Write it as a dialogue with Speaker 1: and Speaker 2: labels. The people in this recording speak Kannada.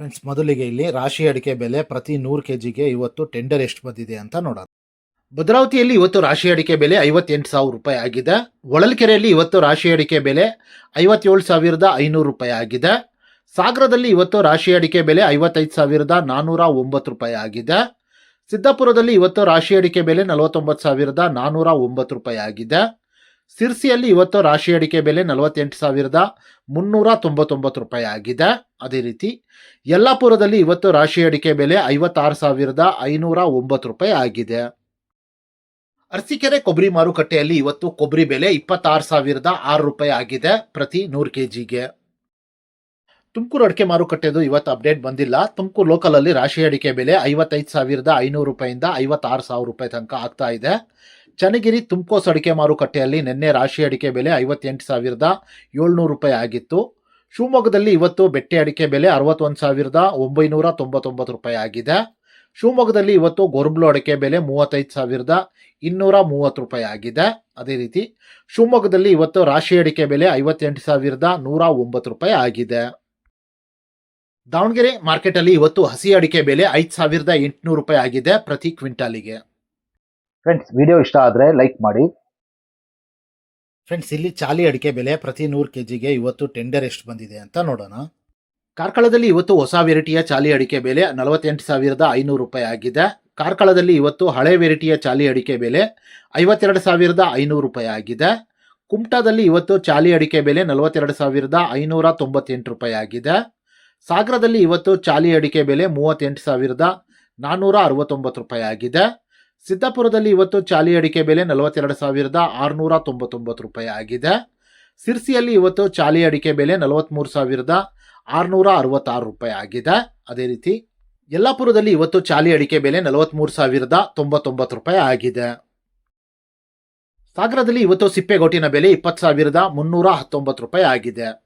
Speaker 1: ಫ್ರೆಂಡ್ಸ್ ಮೊದಲಿಗೆ ಇಲ್ಲಿ ರಾಶಿ ಅಡಿಕೆ ಬೆಲೆ ಪ್ರತಿ ನೂರು ಕೆ ಜಿಗೆ ಇವತ್ತು ಟೆಂಡರ್ ಎಷ್ಟು ಬಂದಿದೆ ಅಂತ ನೋಡೋಣ. ಭದ್ರಾವತಿಯಲ್ಲಿ ಇವತ್ತು ರಾಶಿ ಅಡಿಕೆ ಬೆಲೆ ಐವತ್ತೆಂಟು ಸಾವಿರ ರೂಪಾಯಿ ಆಗಿದೆ. ಹೊಳಲ್ಕೆರೆಯಲ್ಲಿ ಇವತ್ತು ರಾಶಿ ಅಡಿಕೆ ಬೆಲೆ ಐವತ್ತೇಳು ಸಾವಿರದ ಐನೂರು ರೂಪಾಯಿ ಆಗಿದೆ. ಸಾಗರದಲ್ಲಿ ಇವತ್ತು ರಾಶಿ ಅಡಿಕೆ ಬೆಲೆ ಐವತ್ತೈದು ಸಾವಿರದ ನಾನ್ನೂರ ಒಂಬತ್ತು ರೂಪಾಯಿ ಆಗಿದೆ. ಸಿದ್ದಾಪುರದಲ್ಲಿ ಇವತ್ತು ರಾಶಿ ಅಡಿಕೆ ಬೆಲೆ ನಲವತ್ತೊಂಬತ್ತು ಸಾವಿರದ ನಾನ್ನೂರ ಒಂಬತ್ತು ರೂಪಾಯಿ ಆಗಿದೆ. ಸಿರ್ಸಿಯಲ್ಲಿ ಇವತ್ತು ರಾಶಿ ಅಡಿಕೆ ಬೆಲೆ ನಲವತ್ತೆಂಟು ಸಾವಿರದ ಮುನ್ನೂರ ತೊಂಬತ್ತೊಂಬತ್ತು ರೂಪಾಯಿ ಆಗಿದೆ. ಅದೇ ರೀತಿ ಯಲ್ಲಾಪುರದಲ್ಲಿ ಇವತ್ತು ರಾಶಿ ಅಡಿಕೆ ಬೆಲೆ ಐವತ್ತಾರು ಸಾವಿರದ ಐನೂರ ಒಂಬತ್ತು ರೂಪಾಯಿ ಆಗಿದೆ. ಅರಸೀಕೆರೆ ಕೊಬ್ಬರಿ ಮಾರುಕಟ್ಟೆಯಲ್ಲಿ ಇವತ್ತು ಕೊಬ್ಬರಿ ಬೆಲೆ ಇಪ್ಪತ್ತಾರು ಸಾವಿರದ ಆರು ರೂಪಾಯಿ ಆಗಿದೆ ಪ್ರತಿ ನೂರು ಕೆ ಜಿಗೆ ತುಮಕೂರು ಅಡಿಕೆ ಮಾರುಕಟ್ಟೆದು ಇವತ್ತು ಅಪ್ಡೇಟ್ ಬಂದಿಲ್ಲ. ತುಮಕೂರು ಲೋಕಲಲ್ಲಿ ರಾಶಿ ಅಡಿಕೆ ಬೆಲೆ ಐವತ್ತೈದು ಸಾವಿರದ ಐನೂರು ರೂಪಾಯಿಂದ ಐವತ್ತಾರು ಸಾವಿರ ರೂಪಾಯಿ ತನಕ ಆಗ್ತಾ ಇದೆ. ಚನ್ನಗಿರಿ ತುಮಕೋಸ್ ಅಡಿಕೆ ಮಾರುಕಟ್ಟೆಯಲ್ಲಿ ನಿನ್ನೆ ರಾಶಿ ಅಡಿಕೆ ಬೆಲೆ ಐವತ್ತೆಂಟು ಸಾವಿರದ ಏಳ್ನೂರು ರೂಪಾಯಿ ಆಗಿತ್ತು. ಶಿವಮೊಗ್ಗದಲ್ಲಿ ಇವತ್ತು ಬೆಟ್ಟೆ ಅಡಿಕೆ ಬೆಲೆ ಅರವತ್ತೊಂದು ಸಾವಿರದ ಒಂಬೈನೂರ ತೊಂಬತ್ತೊಂಬತ್ತು ರೂಪಾಯಿ ಆಗಿದೆ. ಶಿವಮೊಗ್ಗದಲ್ಲಿ ಇವತ್ತು ಗೊರ್ಬ್ಲು ಅಡಿಕೆ ಬೆಲೆ ಮೂವತ್ತೈದು ಸಾವಿರದ ಇನ್ನೂರ ಮೂವತ್ತು ರೂಪಾಯಿ ಆಗಿದೆ. ಅದೇ ರೀತಿ ಶಿವಮೊಗ್ಗದಲ್ಲಿ ಇವತ್ತು ರಾಶಿ ಅಡಿಕೆ ಬೆಲೆ ಐವತ್ತೆಂಟು ಸಾವಿರದ ನೂರ ಒಂಬತ್ತು ರೂಪಾಯಿ ಆಗಿದೆ. ದಾವಣಗೆರೆ ಮಾರ್ಕೆಟಲ್ಲಿ ಇವತ್ತು ಹಸಿ ಅಡಿಕೆ ಬೆಲೆ ಐದು ಸಾವಿರದ ಎಂಟುನೂರು ರೂಪಾಯಿ ಆಗಿದೆ ಪ್ರತಿ ಕ್ವಿಂಟಾಲಿಗೆ. ಫ್ರೆಂಡ್ಸ್ ವಿಡಿಯೋ ಇಷ್ಟ ಆದರೆ ಲೈಕ್ ಮಾಡಿ. ಫ್ರೆಂಡ್ಸ್ ಇಲ್ಲಿ ಚಾಲಿ ಅಡಿಕೆ ಬೆಲೆ ಪ್ರತಿ ನೂರು ಕೆ ಜಿಗೆ ಇವತ್ತು ಟೆಂಡರ್ ಎಷ್ಟು ಬಂದಿದೆ ಅಂತ ನೋಡೋಣ. ಕಾರ್ಕಳದಲ್ಲಿ ಇವತ್ತು ಹೊಸ ವೆರೈಟಿಯ ಚಾಲಿ ಅಡಿಕೆ ಬೆಲೆ ನಲವತ್ತೆಂಟು ಸಾವಿರದ ಐನೂರು ರೂಪಾಯಿ ಆಗಿದೆ. ಕಾರ್ಕಳದಲ್ಲಿ ಇವತ್ತು ಹಳೆ ವೆರೈಟಿಯ ಚಾಲಿ ಅಡಿಕೆ ಬೆಲೆ ಐವತ್ತೆರಡು ಸಾವಿರದ ಐನೂರು ರೂಪಾಯಿ ಆಗಿದೆ. ಕುಮಟಾದಲ್ಲಿ ಇವತ್ತು ಚಾಲಿ ಅಡಿಕೆ ಬೆಲೆ ನಲವತ್ತೆರಡು ಸಾವಿರದ ಐನೂರ ತೊಂಬತ್ತೆಂಟು ರೂಪಾಯಿ ಆಗಿದೆ. ಸಾಗರದಲ್ಲಿ ಇವತ್ತು ಚಾಲಿ ಅಡಿಕೆ ಬೆಲೆ ಮೂವತ್ತೆಂಟು ಸಾವಿರದ ನಾನ್ನೂರ ಅರವತ್ತೊಂಬತ್ತು ರೂಪಾಯಿ ಆಗಿದೆ. ಸಿದ್ದಾಪುರದಲ್ಲಿ ಇವತ್ತು ಚಾಲಿ ಅಡಿಕೆ ಬೆಲೆ ನಲವತ್ತೆರಡು ಸಾವಿರದ ಆರುನೂರ ತೊಂಬತ್ತೊಂಬತ್ತು ರೂಪಾಯಿ ಆಗಿದೆ. ಸಿರ್ಸಿಯಲ್ಲಿ ಇವತ್ತು ಚಾಲಿ ಅಡಿಕೆ ಬೆಲೆ ನಲವತ್ತ್ಮೂರು ಸಾವಿರದ ಆರುನೂರ ಅರವತ್ತಾರು ರೂಪಾಯಿ ಆಗಿದೆ. ಅದೇ ರೀತಿ ಯಲ್ಲಾಪುರದಲ್ಲಿ ಇವತ್ತು ಚಾಲಿ ಅಡಿಕೆ ಬೆಲೆ ನಲವತ್ತ್ಮೂರು ಸಾವಿರದ ತೊಂಬತ್ತೊಂಬತ್ತು ರೂಪಾಯಿ ಆಗಿದೆ. ಸಾಗರದಲ್ಲಿ ಇವತ್ತು ಸಿಪ್ಪೆಗೋಟಿನ ಬೆಲೆ ಇಪ್ಪತ್ತು ಸಾವಿರದ ಮುನ್ನೂರ ಹತ್ತೊಂಬತ್ತು ರೂಪಾಯಿ ಆಗಿದೆ.